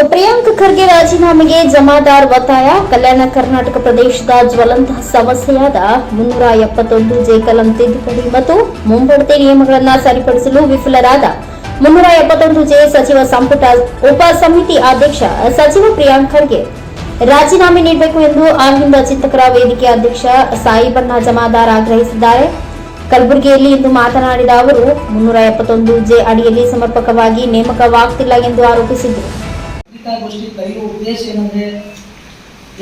ಪ್ರಿಯಾಂಕ್ ಖರ್ಗೆ ರಾಜೀನಾಮೆಗೆ ಜಮಾದಾರ್ ಒತ್ತಾಯ. ಕಲ್ಯಾಣ ಕರ್ನಾಟಕ ಪ್ರದೇಶದ ಜ್ವಲಂತ ಸಮಸ್ಯೆಯಾದ ಮುನ್ನೂರ ಎಪ್ಪತ್ತೊಂದು ಜೆ ಕಲಂ ತಿದ್ದುಪಡಿ ಮತ್ತು ಮುಂಬಡ್ತಿ ನಿಯಮಗಳನ್ನು ಸರಿಪಡಿಸಲು ವಿಫಲರಾದ ಮುನ್ನೂರ ಎಪ್ಪತ್ತೊಂದು ಜೆ ಸಚಿವ ಸಂಪುಟ ಉಪ ಸಮಿತಿ ಅಧ್ಯಕ್ಷ ಸಚಿವ ಪ್ರಿಯಾಂಕ್ ಖರ್ಗೆ. ರಾಜೀನಾಮೆ ನೀಡಬೇಕು ಎಂದು ಆನಂದ ಚಿಂತಕರ ವೇದಿಕೆ ಅಧ್ಯಕ್ಷ ಸಾಯಿಬಣ್ಣ ಜಮಾದಾರ್ ಆಗ್ರಹಿಸಿದ್ದಾರೆ. ಕಲಬುರಗಿಯಲ್ಲಿ ಇಂದು ಮಾತನಾಡಿದ ಅವರು, ಮುನ್ನೂರ ಎಪ್ಪತ್ತೊಂದು ಜೆ ಅಡಿಯಲ್ಲಿ ಸಮರ್ಪಕವಾಗಿ ನೇಮಕವಾಗುತ್ತಿಲ್ಲ ಎಂದು ಆರೋಪಿಸಿದರು. ಪತ್ರಿಕಾಗೋಷ್ಠಿ ಕರೆಯುವ ಉದ್ದೇಶ ಏನಂದ್ರೆ,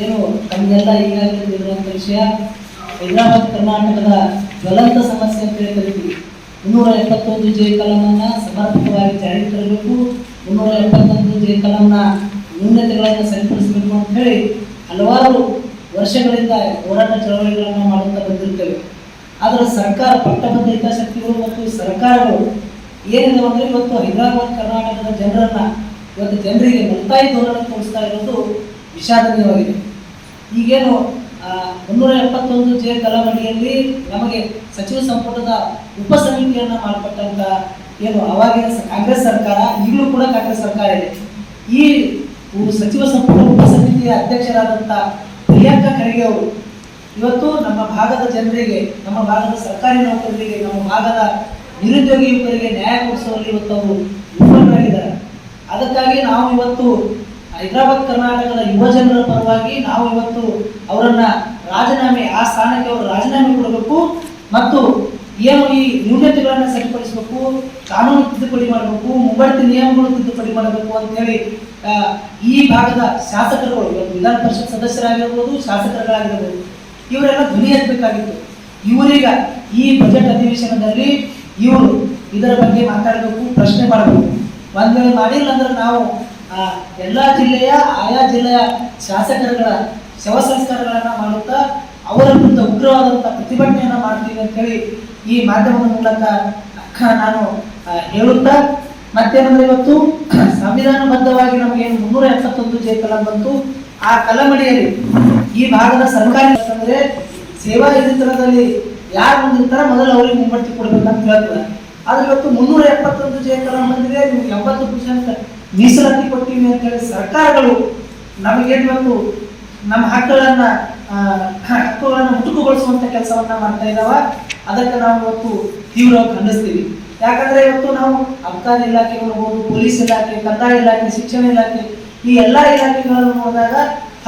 ಏನು ತಮಗೆಲ್ಲ ಈಗಾಗಲೇ ತಿಳಿದಿರುವಂಥ ವಿಷಯ, ಹೈದರಾಬಾದ್ ಕರ್ನಾಟಕದ ಜ್ವಲಂತ ಸಮಸ್ಯೆ ಅಂತ ಹೇಳಿ ಕರಿತೀವಿ ಮುನ್ನೂರ ಎಪ್ಪತ್ತೊಂದು ಜೈ ಕಲಮನ್ನ ಸಮರ್ಪಕವಾಗಿ ಜಾರಿಗೆ ತರಬೇಕು, ಮುನ್ನೂರ ಎಪ್ಪತ್ತೊಂದು ಜೆ ಕಲಂನ ನ್ಯೂನತೆಗಳನ್ನು ಸರಿಪಡಿಸಬೇಕು ಅಂತ ಹೇಳಿ ಹಲವಾರು ವರ್ಷಗಳಿಂದ ಹೋರಾಟ ಚಳವಳಿಗಳನ್ನು ಮಾಡುತ್ತಾ ಬಂದಿರ್ತೇವೆ ಆದರೆ ಸರ್ಕಾರ ಪಟ್ಟಬದ್ಧ ಹಿತಾಸಕ್ತಿಗಳು ಮತ್ತು ಸರ್ಕಾರಗಳು ಏನಿದೆ ಅಂದರೆ ಇವತ್ತು ಹೈದರಾಬಾದ್ ಕರ್ನಾಟಕದ ಜನರನ್ನ ಇವತ್ತು ಜನರಿಗೆ ಮುಕ್ತಾಯಿ ಧೋರಣೆ ತೋರಿಸ್ತಾ ಇರೋದು ವಿಷಾದನೀಯವಾಗಿದೆ. ಈಗೇನು ಮುನ್ನೂರ ಎಪ್ಪತ್ತೊಂದು ಜೆ ಕಲಮಡಿಯಲ್ಲಿ ನಮಗೆ ಸಚಿವ ಸಂಪುಟದ ಉಪ ಸಮಿತಿಯನ್ನು ಮಾಡಿಕೊಟ್ಟಂತ ಏನು ಅವಾಗಿನ ಕಾಂಗ್ರೆಸ್ ಸರ್ಕಾರ, ಈಗಲೂ ಕೂಡ ಕಾಂಗ್ರೆಸ್ ಸರ್ಕಾರ ಇದೆ. ಈ ಸಚಿವ ಸಂಪುಟ ಉಪ ಸಮಿತಿಯ ಅಧ್ಯಕ್ಷರಾದಂಥ ಪ್ರಿಯಾಂಕಾ ಖರ್ಗೆ ಅವರು, ಇವತ್ತು ನಮ್ಮ ಭಾಗದ ಜನರಿಗೆ, ನಮ್ಮ ಭಾಗದ ಸರ್ಕಾರಿ ನೌಕರರಿಗೆ, ನಮ್ಮ ಭಾಗದ ನಿರುದ್ಯೋಗಿ ಯುವಕರಿಗೆ ನ್ಯಾಯ ಕೊಡಿಸುವಲ್ಲಿ ಇವತ್ತು ಅವರು ವಿಫಲರಾಗಿದ್ದಾರೆ. ಅದಕ್ಕಾಗಿ ನಾವು ಇವತ್ತು ಹೈದರಾಬಾದ್ ಕರ್ನಾಟಕದ ಯುವ ಜನರ ಪರವಾಗಿ ನಾವು ಇವತ್ತು ಅವರನ್ನ ರಾಜೀನಾಮೆ, ಆ ಸ್ಥಾನಕ್ಕೆ ಅವರು ರಾಜೀನಾಮೆ ಕೊಡಬೇಕು ಮತ್ತು ಏನು ಈ ನ್ಯೂನತೆಗಳನ್ನು ಸರಿಪಡಿಸಬೇಕು, ಕಾನೂನು ತಿದ್ದುಪಡಿ ಮಾಡಬೇಕು, ಮುಂಬಡ್ತಿ ನಿಯಮಗಳು ತಿದ್ದುಪಡಿ ಮಾಡಬೇಕು ಅಂತೇಳಿ ಈ ಭಾಗದ ಶಾಸಕರುಗಳು, ಇವತ್ತು ವಿಧಾನ ಪರಿಷತ್ ಸದಸ್ಯರಾಗಿರ್ಬೋದು, ಶಾಸಕರುಗಳಾಗಿರ್ಬೋದು, ಇವರೆಲ್ಲ ಧ್ವನಿ ಎತ್ತಬೇಕಾಗಿತ್ತು. ಇವರೀಗ ಈ ಬಜೆಟ್ ಅಧಿವೇಶನದಲ್ಲಿ ಇವರು ಇದರ ಬಗ್ಗೆ ಮಾತಾಡಬೇಕು, ಪ್ರಶ್ನೆ ಮಾಡಬೇಕು. ಒಂದ್ ವೇಳೆ ಮಾಡಿಲ್ಲ ಅಂದ್ರೆ ನಾವು ಎಲ್ಲಾ ಜಿಲ್ಲೆಯ, ಆಯಾ ಜಿಲ್ಲೆಯ ಶಾಸಕರುಗಳ ಶವ ಸಂಸ್ಕಾರಗಳನ್ನ ಮಾಡುತ್ತಾ ಅವರ ವಿರುದ್ಧ ಉಗ್ರವಾದಂಥ ಪ್ರತಿಭಟನೆಯನ್ನ ಮಾಡ್ತೀವಿ ಅಂತೇಳಿ ಈ ಮಾಧ್ಯಮದ ಮೂಲಕ ನಾನು ಹೇಳುತ್ತಾ ಮತ್ತೇನಂದ್ರೆ ಇವತ್ತು ಸಂವಿಧಾನಬದ್ಧವಾಗಿ ನಮಗೆ ಮುನ್ನೂರ ಎಪ್ಪತ್ತೊಂದು ಜೆ ಕಲಂ ಬಂತು. ಆ ಕಲಮಡಿಯಲ್ಲಿ ಈ ಭಾಗದ ಸರ್ಕಾರಿ ಅಂದ್ರೆ ಸೇವಾ ಹಿರಿತನದಲ್ಲಿ ಯಾರು ಮುಂದಿರ್ತಾರ ಮೊದಲು ಅವರಿಗೆ ಮುಂಬಡ್ತಿ ಕೊಡ್ಬೇಕಂತ ಹೇಳ್ತಾರೆ. ಆದ್ರೆ ಇವತ್ತು ಮುನ್ನೂರ ಎಪ್ಪತ್ತೊಂದು ಜೆ ಮೀಸಲಾತಿ ಕೊಟ್ಟಿವಿ ಅಂತ ಹೇಳಿ ಸರ್ಕಾರಗಳು ನಮಗೇನು ಬಂದು ನಮ್ಮ ಹಕ್ಕುಗಳನ್ನ ಹಕ್ಕುಗಳನ್ನು ಮುಟುಕುಗೊಳಿಸುವಂತ ಕೆಲಸವನ್ನ ಮಾಡ್ತಾ ಇದಾವ. ಅದಕ್ಕೆ ನಾವು ಇವತ್ತು ತೀವ್ರವಾಗಿ ಖಂಡಿಸ್ತೀವಿ. ಯಾಕಂದ್ರೆ ಇವತ್ತು ನಾವು ಅಬಕಾರಿ ಇಲಾಖೆ ಹೋಗ್ಬೋದು, ಪೊಲೀಸ್ ಇಲಾಖೆ, ಕಂದಾಯ ಇಲಾಖೆ, ಶಿಕ್ಷಣ ಇಲಾಖೆ ಈ ಎಲ್ಲಾ ಇಲಾಖೆಗಳನ್ನು ನೋಡಿದಾಗ